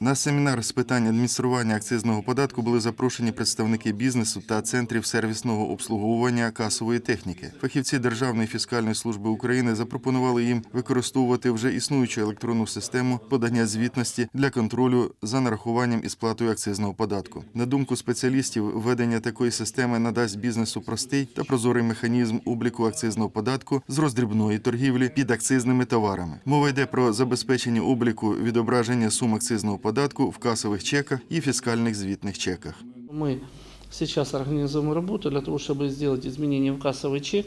На семінар з питань адміністрування акцизного податку були запрошені представники бізнесу та центрів сервісного обслуговування касової техніки. Фахівці Державної фіскальної служби України запропонували їм використовувати вже існуючу електронну систему подання звітності для контролю за нарахуванням і сплатою акцизного податку. На думку спеціалістів, введення такої системи надасть бізнесу простий та прозорий механізм обліку акцизного податку з роздрібної торгівлі під акцизними товарами. Мова йде про забезпечення обліку відображення сум акцизного податку в касових чеках і фіскальних звітних чеках. Мы сейчас организуем работу для того, чтобы сделать изменения в кассовый чек.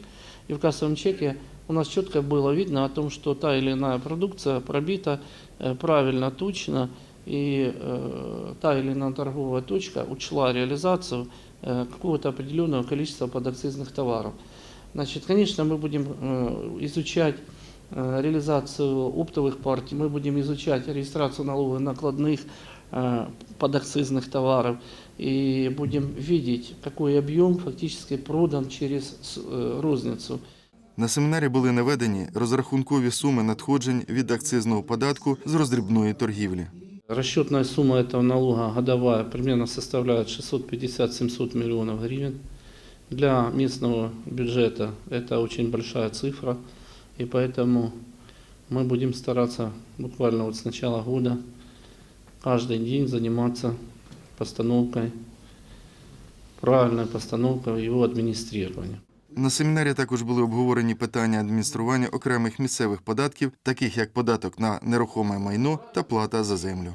И в кассовом чеке у нас четко было видно о том, что та или иная продукция пробита э, правильно, точно, и э, та или иная торговая точка учла реализацию э, какого-то определенного количества подакцизных товаров. Значит, конечно, мы будем э, изучать э, реализацию оптовых партий, мы будем изучать регистрацию налоговых накладных э, подакцизных товаров и будем видеть, какой объем фактически продан через с- э, розницу. На семінарі були наведені розрахункові суми надходжень від акцизного податку з роздрібної торгівлі. Расчетная сумма этого налога годовая примерно составляет 650-700 миллионов гривен. Для местного бюджета это очень большая цифра, и поэтому мы будем стараться буквально вот с начала года каждый день заниматься постановкой, правильной постановкой его администрирования. На семінарі також були обговорені питання адміністрування окремих місцевих податків, таких як податок на нерухоме майно та плата за землю.